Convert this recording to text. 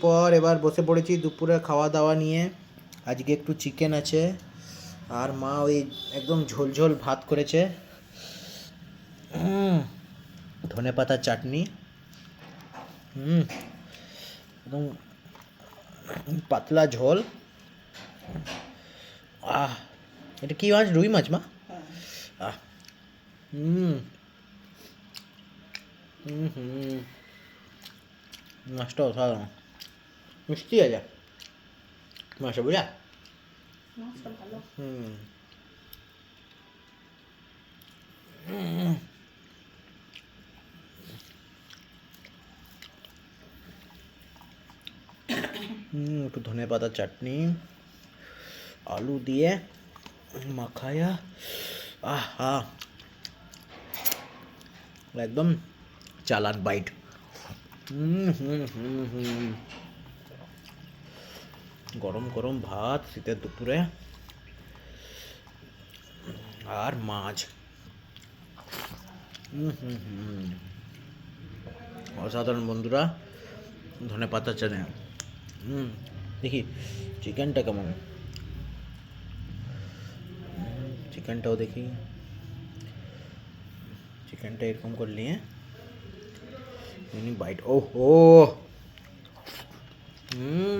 পর এবার বসে পড়েছি দুপুরে খাওয়া দাওয়া নিয়ে। আজকে একটু চিকেন আছে। আর মা ওই একদম ঝোল ঝোল ভাত করেছে। ধনে পাতার চাটনি। হুম একদম পাতলা ঝোল। আহ এটা কি মাছ? রুই মাছ মা? আহ হুম হুম হুম মাছটা অসাধারণ। মিষ্টি আছে। মাছটা বুঝা? একটু ধনে পাতা চাটনি, আলু দিয়ে মাখায়া, আহা। একদম চালান বাইট হুম হুম হুম হুম। গরম গরম ভাত, শীতের দুপুরে। আর মাছ। হুম অসাধারণ বন্ধুরা, ধনে পাতা চানে। হুম, দেখি, চিকেনটা কেমন? চিকেনটাও দেখি। চিকেনটা এরকম করে নিয়ে বাইট ও হুম